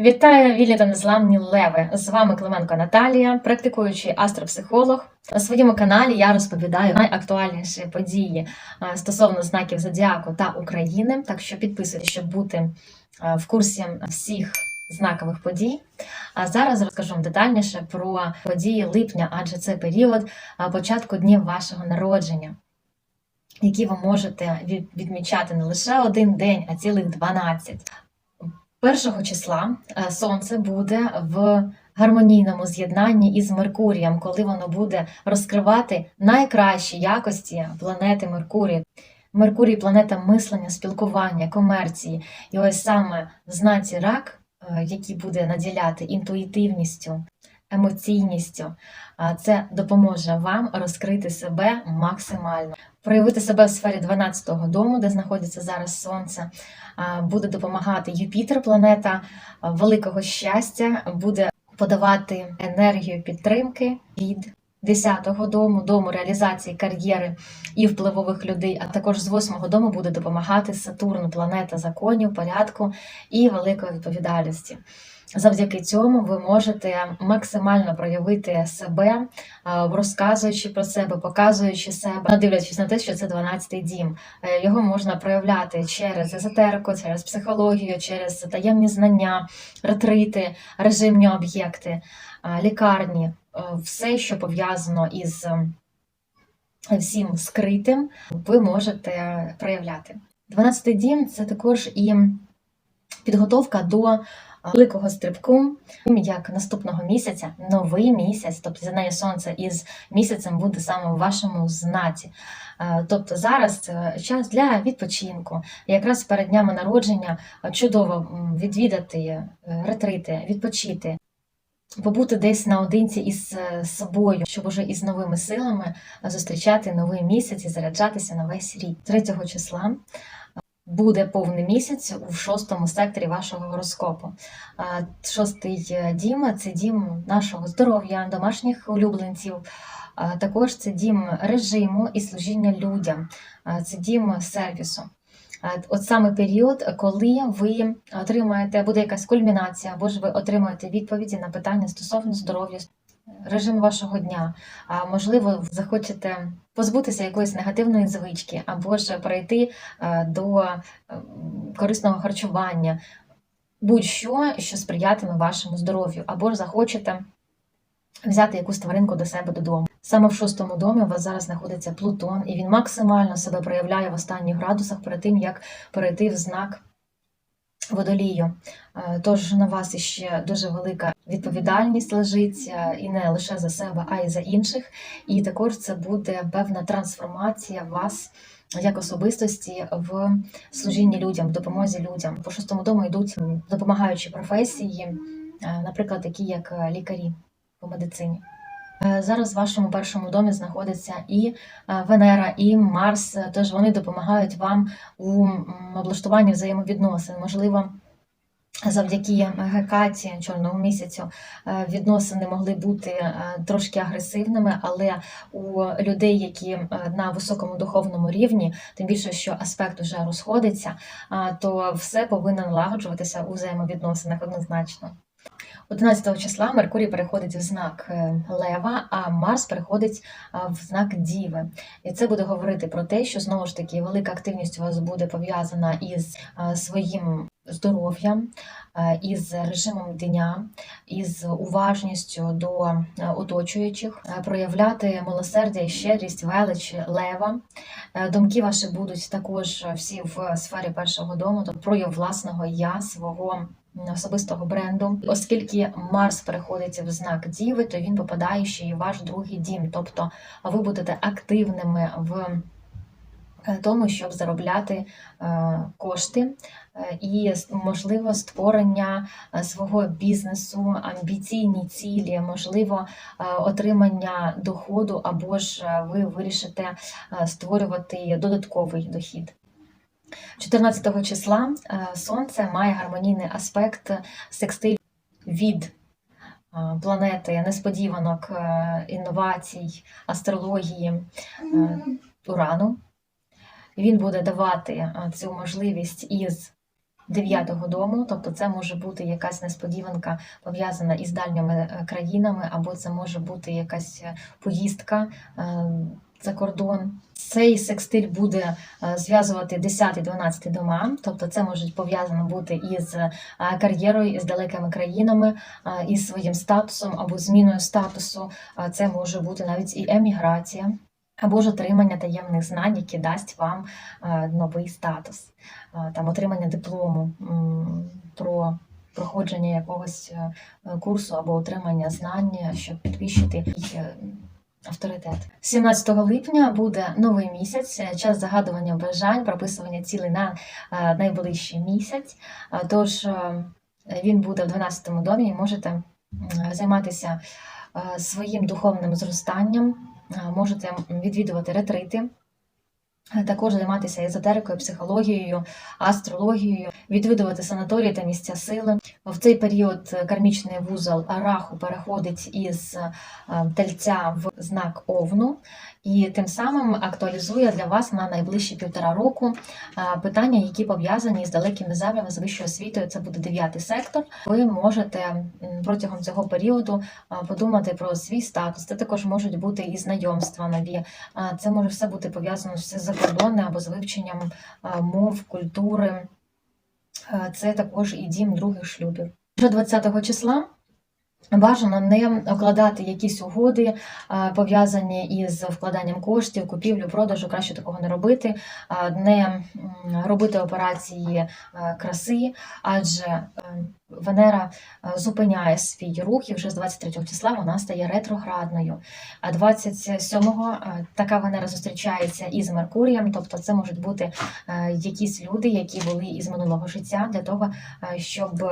Вітаю вільні та незламні леви! З вами Клименко Наталія, практикуючий астропсихолог. На своєму каналі я розповідаю найактуальніші події стосовно знаків зодіаку та України. Так що підписуйтесь, щоб бути в курсі всіх знакових подій. А зараз розкажу вам детальніше про події липня, адже це період початку днів вашого народження. Які ви можете відмічати не лише один день, а цілих 12. Першого числа е, сонце буде в гармонійному з'єднанні із Меркурієм, коли воно буде розкривати найкращі якості планети Меркурій. Меркурій планета мислення, спілкування, комерції. І ось саме в знаці рак, е, який буде наділяти інтуїтивністю, емоційністю, це допоможе вам розкрити себе максимально, проявити себе в сфері 12-го дому, де знаходиться зараз сонце. Буде допомагати Юпітер, планета. Великого щастя, буде подавати енергію підтримки від 10-го дому, дому реалізації кар'єри і впливових людей, а також з 8-го дому буде допомагати Сатурн, планета законів, порядку і великої відповідальності. Завдяки цьому ви можете максимально проявити себе, розказуючи про себе, показуючи себе, дивлячись на те, що це 12-й дім. Е, Його можна проявляти через езотерику, через психологію, через таємні знання, ретрити, режимні об'єкти, лікарні, е, все, що пов'язано із е, всім скритим, ви можете проявляти. 12-й дім це також і підготовка до великого стрибку, як наступного місяця, новий місяць, тобто нею сонце із місяцем буде саме в вашому знаці. Е, Тобто зараз це час для відпочинку. Якраз перед днями народження чудово відвідати е, ретрити, відпочити. Побути десь наодинці із е, собою, щоб уже із новими силами зустрічати новий місяць і заряджатися на весь рік. 3 числа буде повний місяць у шостому секторі вашого гороскопу. Шостий е, дім це дім нашого здоров'я, домашніх улюбленців. Також це дім режиму і служіння людям, це дім сервісу. От саме період, коли ви отримаєте, буде якась кульмінація, або ж ви отримаєте відповіді на питання стосовно здоров'я, режиму вашого дня. А можливо, захочете позбутися якоїсь негативної звички, або ж перейти е, до корисного харчування, будь-що, що сприятиме вашому здоров'ю, або ж захочете взяти якусь тваринку до себе додому. Саме в шостому домі у вас зараз знаходиться Плутон, і він максимально себе проявляє в останніх градусах перед тим, як перейти в знак водолію. Е, Тож на вас іще дуже велика відповідальність лежить е, і не лише за себе, а й за інших. І також це буде певна трансформація вас як особистості в служінні людям, в допомозі людям. По шостому дому йдуть допомагаючі професії, е, наприклад, такі як лікарі по медицині. Е, Зараз в вашому першому домі знаходиться і е, Венера, і Марс, е, тож вони допомагають вам у облаштуванні взаємовідносин. Можливо, завдяки Гекаті, чорному місяцю, е, відносини могли бути е, трошки агресивними, але у людей, які е, на високому духовному рівні, тим більше, що аспект вже розходиться, то все повинно налагоджуватися у взаємовідносинах однозначно. 11 числа Меркурій переходить в знак е, Лева, а Марс переходить в знак Діви. І це буде говорити про те, що знову ж таки велика активність у вас буде пов'язана із своїм здоров'ям, із режимом дня, із уважністю до оточуючих, проявляти милосердя щедрість, велич лева. Е, Думки ваші будуть також всі в сфері першого дому, тобто прояв власного я, свого особистого бренду. Оскільки Марс переходить в знак Діви, то він попадає ще й ваш другий дім. Тобто ви будете активними в е, тому, щоб заробляти е, кошти е, і можливо створення свого бізнесу, амбіційні цілі, можливо, отримання доходу, або ж ви вирішите створювати додатковий дохід. 14 числа е, Сонце має гармонійний аспект секстиль від е, планети несподіванок, е, інновацій, астрології Урану. Він буде давати цю можливість із дев'ятого дому, тобто це може бути якась несподіванка пов'язана із дальніми країнами, або це може бути якась поїздка за кордон. Цей секстиль буде е, зв'язувати 10-12 дома, тобто це може пов'язано бути із е, кар'єрою, із далекими країнами, е, із своїм статусом або зміною статусу. Це може бути навіть і еміграція. Або ж отримання таємних знань, які дасть вам новий статус, там отримання диплому про проходження якогось курсу або отримання знань, щоб підвищити авторитет. 17 липня буде новий місяць, час загадування бажань, прописування цілей на е, найближчий місяць. Е, Тож е, він буде в 12 домі і можете займатися своїм духовним зростанням, можете відвідувати ретрити. Е, Також займатися езотерикою, психологією, астрологією, відвідувати санаторії та місця сили. В цей період е, кармічний вузол Араху переходить із е, тельця в знак Овну, і тим самим актуалізує для вас на найближчі півтора року питання, які пов'язані з далекими землями з вищою освітою. Це буде дев'ятий сектор. Ви можете протягом цього періоду подумати про свій статус. Це також можуть бути і знайомства нові. Це може все бути пов'язано з закордонним або з вивченням мов, культури. Це також і дім других шлюбів. Вже 20 числа бажано не укладати якісь угоди, е, пов'язані із вкладанням коштів, купівлю, продажу. Краще такого не робити, е, не робити операції е, краси, адже Венера е, зупиняє свій рух і вже з 23 числа вона стає ретроградною. А 27-го е, така Венера зустрічається із Меркурієм, тобто це можуть бути е, якісь люди, які були із минулого життя, для того, щоб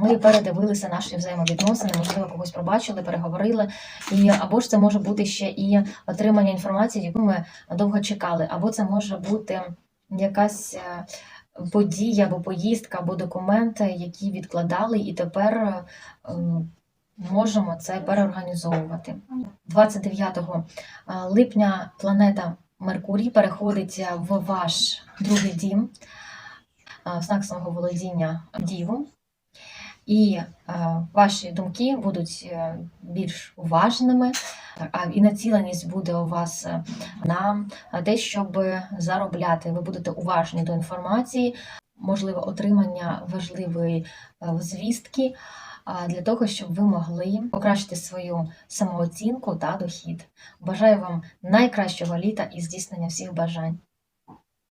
ми передивилися наші взаємовідносини, можливо, когось пробачили, переговорили. І або ж це може бути ще і отримання інформації, яку ми довго чекали, або це може бути якась. Е, Подія або поїздка, або документи, які відкладали, і тепер е, можемо це переорганізовувати. 29 липня планета Меркурій переходить в ваш другий дім, е, знак свого володіння Діву. І е, ваші думки будуть е, більш уважними, а і націленість буде у вас е, на те, щоб заробляти. Ви будете уважні до інформації, можливо, отримання важливої звістки для того, щоб ви могли покращити свою самооцінку та дохід. Бажаю вам найкращого літа і здійснення всіх бажань.